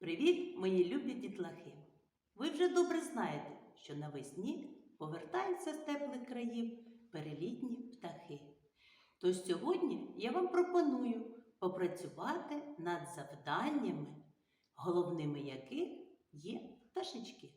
Привіт, мої любі дітлахи! Ви вже добре знаєте, що навесні повертаються з теплих країв перелітні птахи. Тож сьогодні я вам пропоную попрацювати над завданнями, головними яких є пташечки.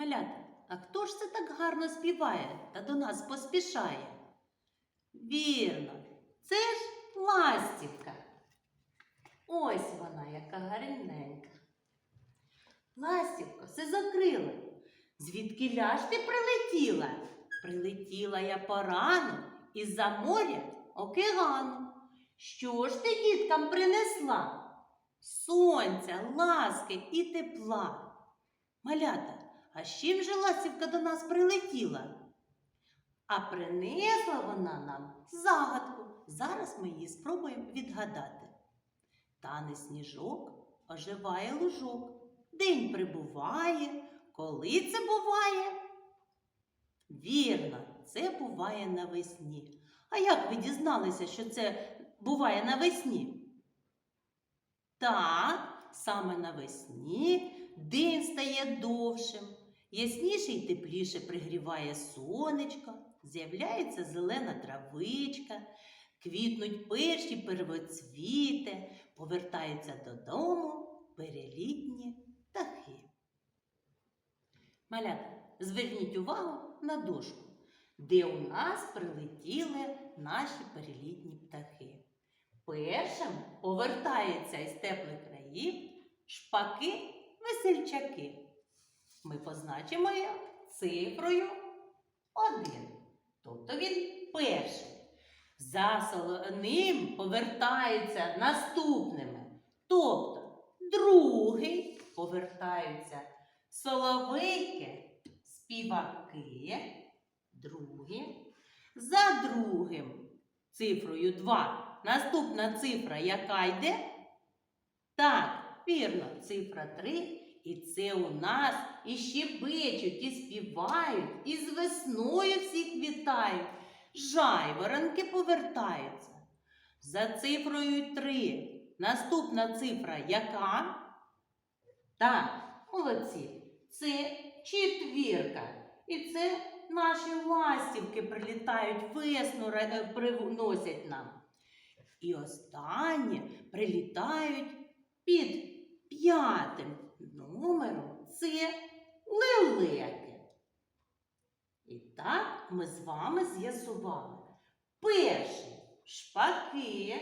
Малята, а хто ж це так гарно співає та до нас поспішає? Вірно, це ж ластівка. Ось вона, яка гарненька. Ластівка, все закрила. Звідки ляж ти прилетіла? Прилетіла я порано із-за моря океану. Що ж ти діткам принесла? Сонця, ласки і тепла. Малята, а з чим же ластівка до нас прилетіла? А принесла вона нам загадку. Зараз ми її спробуємо відгадати. Тане сніжок, оживає лужок. День прибуває. Коли це буває? Вірно, це буває навесні. А як ви дізналися, що це буває навесні? Так, саме навесні день стає довшим, ясніше й тепліше пригріває сонечко, з'являється зелена травичка, квітнуть перші первоцвіти, повертаються додому перелітні птахи. Малята, зверніть увагу на дошку, де у нас прилетіли наші перелітні птахи. Першим повертаються із теплих країв шпаки весельчаки. Ми позначимо їх цифрою 1. Тобто він перший. За ним повертаються наступними. Тобто другий повертаються соловейки, співаки, другі. За другим цифрою 2. Наступна цифра, яка йде? Так, вірно, цифра 3. І це у нас і щебечуть, і співають, і з весною всіх вітають. Жайворонки повертаються. За цифрою 3. Наступна цифра яка? Так, молодці. Це четвірка. І це наші ластівки прилітають, весну е, приносять нам. І останні прилітають під п'ятим номером це лелеки. І так ми з вами з'ясували. Перший шпаки,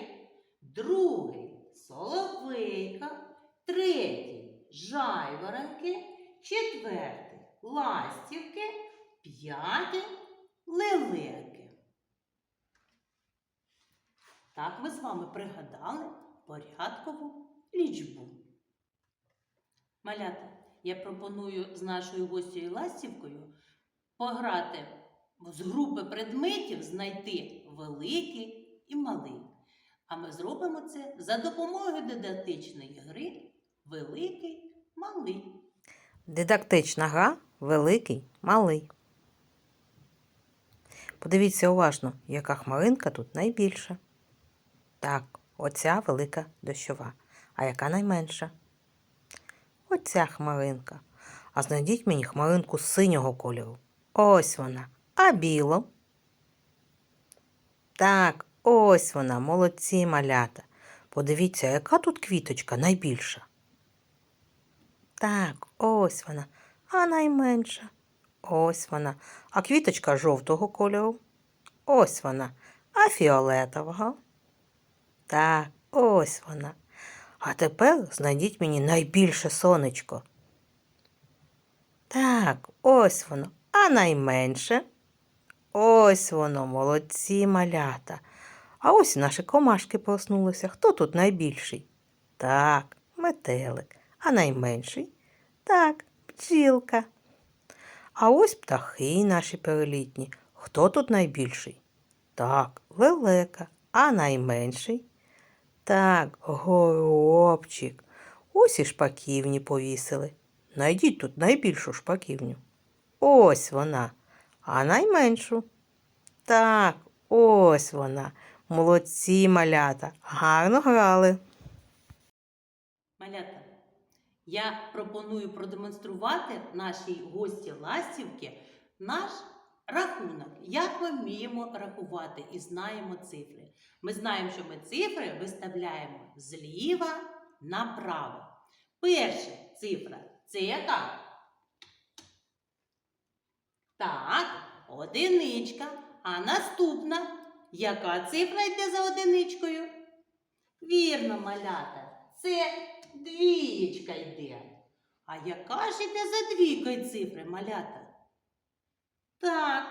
другий соловейка, третій жайворонки, четвертий ластівки, п'ятий лелеки. Так ми з вами пригадали порядкову лічбу. Малята, я пропоную з нашою гостєю Ластівкою пограти з групи предметів, знайти великий і малий. А ми зробимо це за допомогою дидактичної гри Великий малий. Дидактична гра великий, малий. Подивіться уважно, яка хмаринка тут найбільша. Так, оця велика дощова. А яка найменша? Оця хмаринка. А знайдіть мені хмаринку синього кольору. Ось вона. А білу? Так, ось вона, молодці малята. Подивіться, яка тут квіточка найбільша. Так, ось вона, а найменша. Ось вона. А квіточка жовтого кольору. Ось вона. А фіолетового. Так, ось вона. А тепер знайдіть мені найбільше сонечко. Так, ось воно. А найменше. Ось воно, молодці малята. А ось наші комашки проснулися. Хто тут найбільший? Так, метелик. А найменший? Так, бджілка. А ось птахи наші перелітні. Хто тут найбільший? Так, лелека. А найменший? Так, горобчик. Ось і шпаківні повісили. Найдіть тут найбільшу шпаківню. Ось вона, а найменшу. Так, ось вона. Молодці малята, гарно грали. Малята, я пропоную продемонструвати нашій гості Ластівки наш рахунок, як ми вміємо рахувати і знаємо цифри. Ми знаємо, що ми цифри виставляємо зліва направо. Перша цифра це яка? Так, одиничка. А наступна, яка цифра йде за одиничкою? Вірно, малята, це двієчка йде. А яка ж йде за двійкою цифри, малята? Так,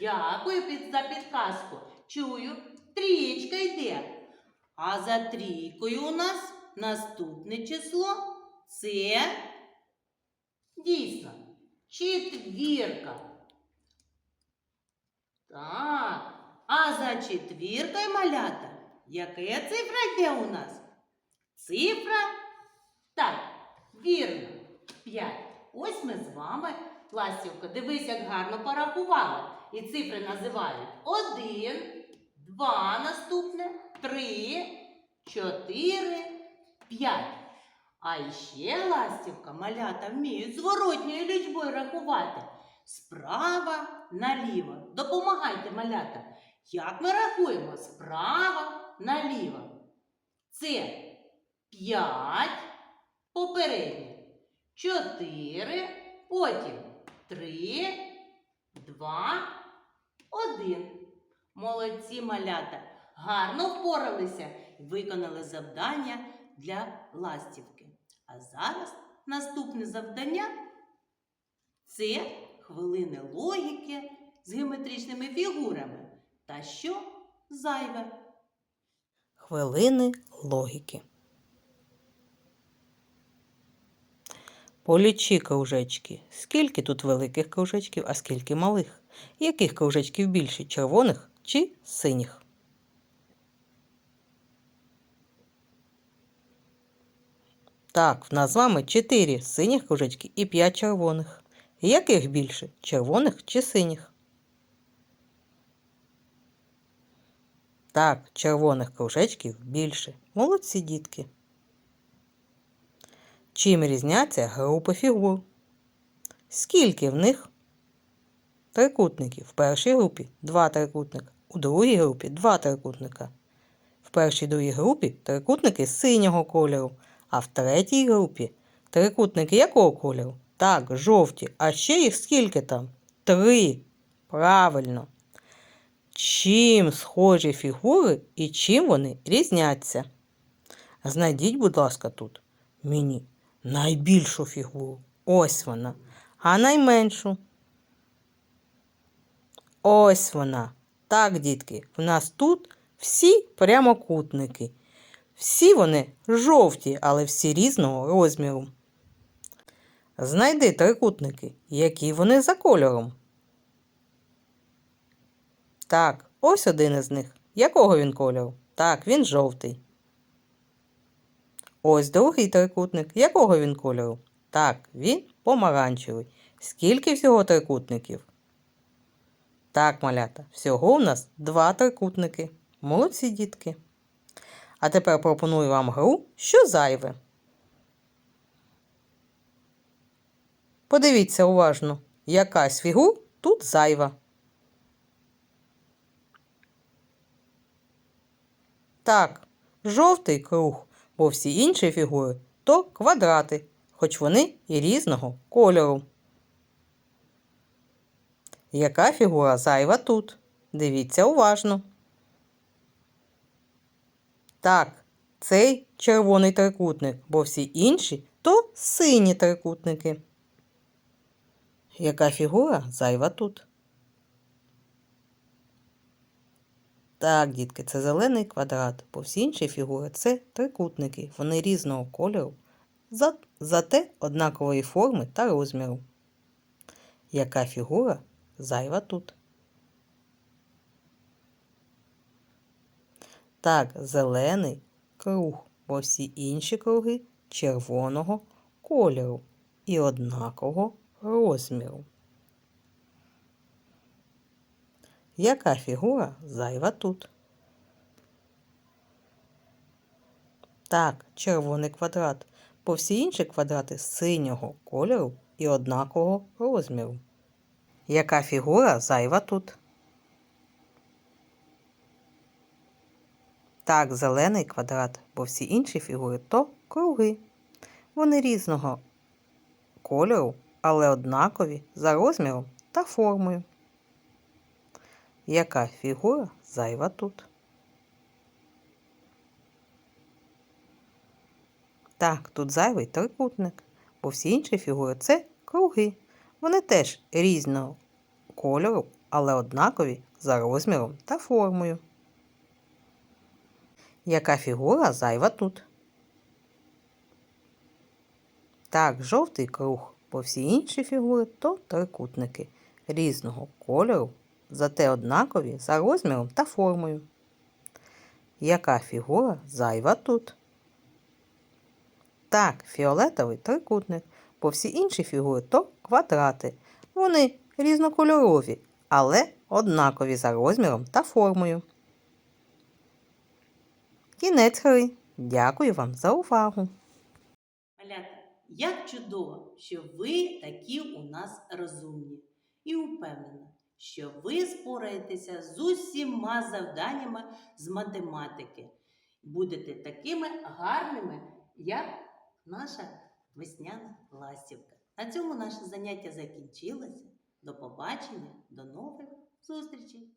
дякую за підказку. Чую, трієчка йде. А за трійкою у нас наступне число це дійсно четвірка. Так, а за четвіркою малята, яке цифра йде у нас? Цифра? Так, вірно, 5. Ось ми з вами, Ластівка, дивись, як гарно порахували. І цифри називають 1, 2 наступне, 3, 4, 5. А іще ластівка малята вміють зворотньою лічбою рахувати. Справа наліво. Допомагайте, малята. Як ми рахуємо? Справа наліво. Це 5 попереднє. 4, потім 3, 2, 1. Молодці малята. Гарно впоралися і виконали завдання для ластівки. А зараз наступне завдання це хвилини логіки з геометричними фігурами. Та що зайве? Хвилини логіки. Полічи кружечки. Скільки тут великих кружечків, а скільки малих? Яких кружечків більше червоних чи синіх? Так, в нас з вами 4 синіх кружечки і 5 червоних. Яких більше? Червоних чи синіх? Так, червоних кружечків більше. Молодці дітки. Чим різняться групи фігур? Скільки в них трикутників? В першій групі два трикутника, у другій групі два трикутника. В першій другій групі трикутники синього кольору, а в третій групі трикутники якого кольору? Так, жовті. А ще їх скільки там? Три. Правильно. Чим схожі фігури і чим вони різняться? Знайдіть, будь ласка, тут мені найбільшу фігуру. Ось вона. А найменшу. Ось вона. Так, дітки, в нас тут всі прямокутники. Всі вони жовті, але всі різного розміру. Знайди трикутники, які вони за кольором. Так, ось один із них. Якого він кольору? Так, він жовтий. Ось другий трикутник. Якого він кольору? Так, він помаранчевий. Скільки всього трикутників? Так, малята, всього у нас два трикутники. Молодці дітки. А тепер пропоную вам гру, що зайве. Подивіться уважно, якась фігур тут зайва. Так, жовтий круг, бо всі інші фігури то квадрати, хоч вони і різного кольору. Яка фігура зайва тут? Дивіться уважно. Так, цей червоний трикутник, бо всі інші то сині трикутники. Яка фігура зайва тут? Так, дітки, це зелений квадрат, бо всі інші фігури це трикутники. Вони різного кольору, зате однакової форми та розміру. Яка фігура зайва тут? Так, зелений круг, бо всі інші круги червоного кольору і однакового розміру. Яка фігура зайва тут? Так, червоний квадрат, бо всі інші квадрати синього кольору і однакового розміру. Яка фігура зайва тут? Так, зелений квадрат, бо всі інші фігури то круги. Вони різного кольору, але однакові за розміром та формою. Яка фігура зайва тут? Так, тут зайвий трикутник, бо всі інші фігури це круги. Вони теж різного кольору, але однакові за розміром та формою. Яка фігура зайва тут? Так, жовтий круг, бо всі інші фігури то трикутники різного кольору, зате однакові за розміром та формою. Яка фігура зайва тут? Так, фіолетовий трикутник, бо всі інші фігури то квадрати. Вони різнокольорові, але однакові за розміром та формою. Кінець гри. Дякую вам за увагу. Малята, як чудово, що ви такі у нас розумні. І упевнена, що ви спораєтеся з усіма завданнями з математики. Будете такими гарними, як наша весняна ластівка. На цьому наше заняття закінчилося. До побачення, до нових зустрічей!